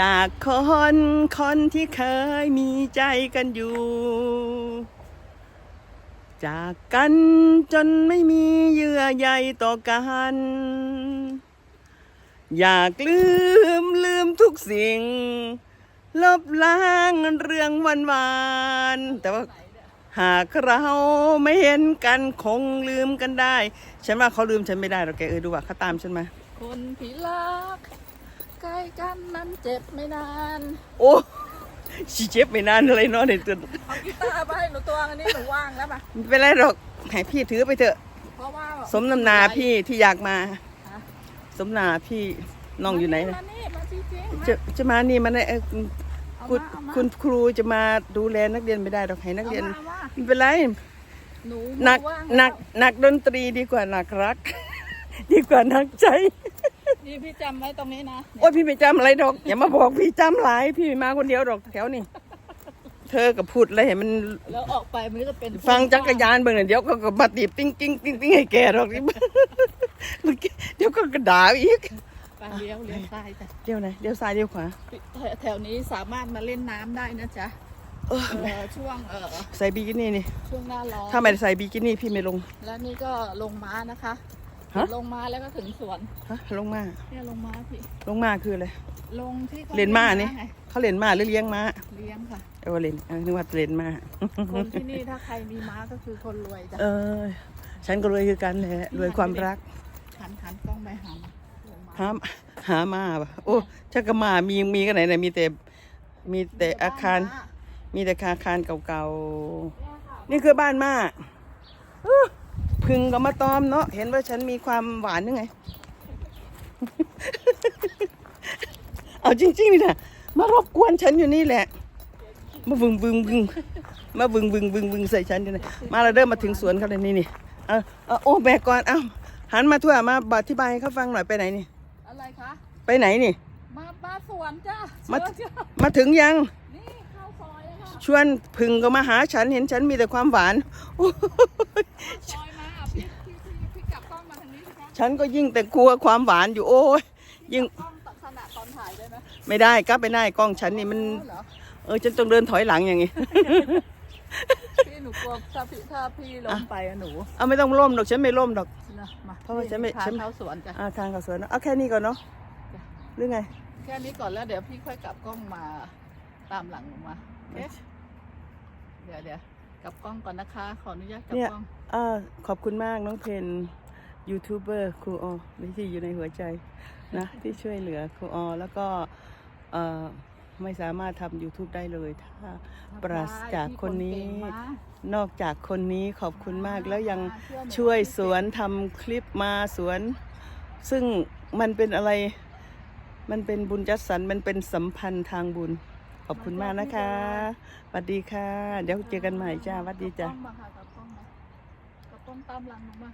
จากคนคนที่เคยมีใจกันอยู่ จากกันจนไม่มีเยื่อใยต่อกัน อยากลืมลืมทุกสิ่ง ลบล้างเรื่องวันวานแต่ว่าหากเราไม่เห็นกันคงลืมกันได้ ฉันว่าเขาลืมฉันไม่ได้หรอกแกเออดูว่าเขาตามฉันมา คนที่รัก ใกล้กันนั้นเจ็บไม่นานโอ้ชีเจ็บไม่นานอะไรเนาะในตัวเอากีตาร์มาให้หนูตัวอันนี้หนูว่างแล้วมาไม่เป็นไรหรอกให้พี่ถือไปเถอะ เพราะว่าสมน้ำหนาพี่ที่อยากมาฮะสมนาพี่น้องอยู่ไหนมานะนี่มาจริงๆจะจะมานี่มันเออเอาคุณมาเอามาคุณครูจะมาดูแลนักเรียนไม่ได้หรอกให้นักเรียนเอามาไม่เป็นไร หนูหนักว่างหนักหนักดนตรีดีกว่าหนักรัก ดีกว่าหนักใจ นี่พี่จำไว้ตรงนี้นะโอ้ยพี่ไม่จำอะไรดอก อย่ามาบอกพี่จำหลาย พี่มาคนเดียวดอกแถวนี่เธอกับพูดอะไรให้มันแล้วออกไปมันก็จะเป็นฟังจักรยานเบิ่งหน่อยเดี๋ยวก็ก็มาตีบติ้งติ้งติ้งติ้งให้แกดอกนี่เดี๋ยวก็กระดาอีกไปเลี้ยวเลี้ยวซ้ายจ้ะเดี๋ยวไหนเดี๋ยวซ้ายเดี๋ยวขวาแถแถวนี้สามารถมาเล่นน้ำได้นะจ๊ะเออเออช่วงเออใส่บิกินี่นี่ช่วงหน้าร้อนถ้าไม่ได้ใส่บิกินี่พี่ไม่ลง แล้วนี่ก็ลงม้านะคะ ฮะ ลงม้าแล้วก็ถึงสวนฮะลงมา เนี่ยลงม้าพี่ลงมาคืออะไร ลงที่ขเรียนม้านี่ ไงเขาเรียนมาหรือเลี้ยงม้าเลี้ยงค่ะ เออเรียนเออนึกว่าเรียนมาคนที่นี่ถ้าใครมีม้าก็คือคนรวยจ้ะเออ ฉันก็รวยคือกันแหละรวยความรัก หันหันกล้องไปหามาลงม้าหาหามาปะโอ้ชักกะมามีมีกันไหนไหนมีแต่มีแต่อาคาร มีแต่อาคารเก่าๆ นี่คือบ้านมาอื้อ พึ่งก็มาตอมเนาะเห็นว่าฉันมีความหวานยังไง เอาจริง ๆ นี่นะมารบกวนฉันอยู่นี่แหละ มาบึงบึงบึงมาบึงบึงบึงบึงใส่ฉันอยู่นี่มาเราเดินมาถึงสวนเขาเลยนี่นี่เอาเอาโอ้แบกก่อนเอาหันมาทั่วมาบอธิบายให้เขาฟังหน่อยไปไหนนี่ อะไรคะ ไปไหนนี่ มามาสวนจ้ะมาเชิญจ้ะมาถึงยังนี่เข้าซอยแล้วค่ะชวนพึ่งก็มาหาฉันเห็นฉันมีแต่ความหวาน ฉันก็ยิ่งแต่กลัวความหวานอยู่โอ้ยยิ่งกล้องตัดขนาดตอนถ่ายได้ไหมไม่ได้กลับไปได้กล้องฉันนี่มัน อ๋อเหรอเออฉันต้องเดินถอยหลังอย่างงี้ พี่หนูกลัวถ้าพี่ถ้าพี่ลงไปอะหนูเอาไม่ต้องร่มดอกฉันไม่ร่มดอก นะมาเพราะว่าฉันไม่พาฉัน เข้าสวนจ้ะอาทางเขาสวนเนอะเอาแค่นี้ก่อนเนาะหรือไง แค่นี้ก่อนแล้วเดี๋ยวพี่ค่อยกลับกล้องมาตามหลังหนูมาโอเคเดี๋ยวเดี๋ยวกลับกล้องก่อนนะคะ ขออนุญาตกลับเนี่ย กล้อง เออขอบคุณมากน้องเพน ยูทูบเบอร์ครูออที่อยู่ในหัวใจนะที่ช่วยเหลือครูออแล้วก็เออไม่สามารถทำ YouTube ได้เลย ถ้าปราศจากคนนี้พี่เก่งมากนอกจากคนนี้ขอบคุณมากแล้วยังเชื่อหนูช่วยสวนทำคลิปมาสวน ซึ่งมันเป็นอะไร มันเป็นบุญจัดสรรมันเป็นสัมพันธ์ทางบุญ ขอบคุณมากนะคะสวัสดีค่ะ เดี๋ยวเจอกันใหม่จ้าสวัสดีจ้ากลับกล้องมาค่ะกลับกล้องมากลับกล้องตามหลังหนูมา